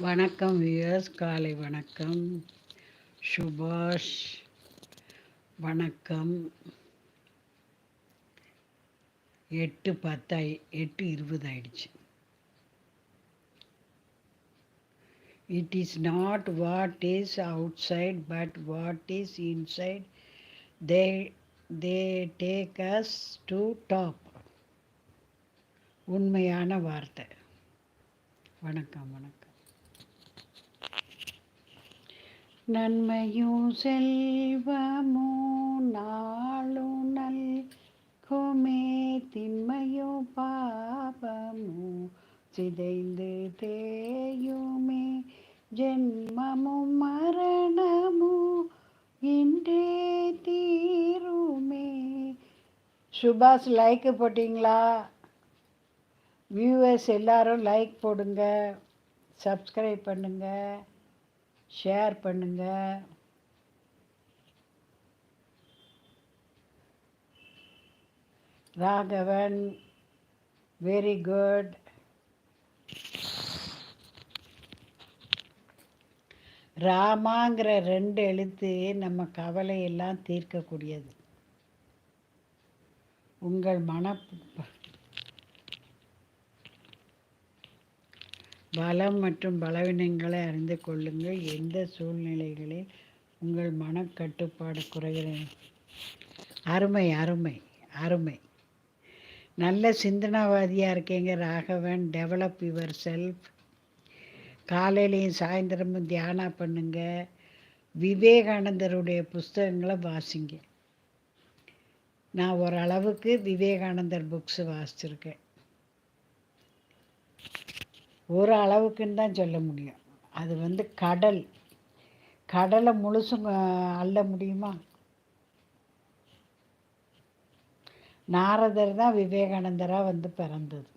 வணக்கம் வியர்ஸ் காலை வணக்கம். சுபாஷ் வணக்கம். எட்டு பத்தாய் எட்டு இருபது ஆயிடுச்சு. It is not what is outside but what is inside they they take us to top உண்மையான வார்த்தை. வணக்கம் வணக்கம். நன்மையும் செல்வமோ நாளும் நல்குமே தின்மையும் பாபமோ சிதைந்து தேயுமே ஜென்மமும் மரணமும் இன்றே தீருமே. சுபாஷ் லைக் போட்டிங்களா? வியூவர்ஸ் எல்லாரும் லைக் போடுங்க சப்ஸ்கிரைப் பண்ணுங்கள் ஷேர் பண்ணுங்க. ராகவன் வெரி குட் ராமாங்கிற ரெண்டு எழுத்து நம்ம கவலையெல்லாம் தீர்க்கக்கூடியது. உங்கள் மன பலம் மற்றும் பலவீனங்களை அறிந்து கொள்ளுங்கள். எந்த சூழ்நிலைகளில் உங்கள் மனக்கட்டுப்பாடு குறைகிறது? அருமை அருமை அருமை. நல்ல சிந்தனாவாதியாக இருக்கீங்க ராகவன். டெவலப் யுவர் செல்ஃப் காலையிலையும் சாயந்தரமும் தியானம் பண்ணுங்க. விவேகானந்தருடைய புஸ்தகங்களை வாசிங்க. நான் ஓரளவுக்கு விவேகானந்தர் புக்ஸ் வாசிச்சிருக்கேன். ஒரு அளவுக்குன்னு தான் சொல்ல முடியும். அது வந்து கடல். கடலை முழுசும் அள்ள முடியுமா? நாரதர் தான் விவேகானந்தராக வந்து பிறந்தது.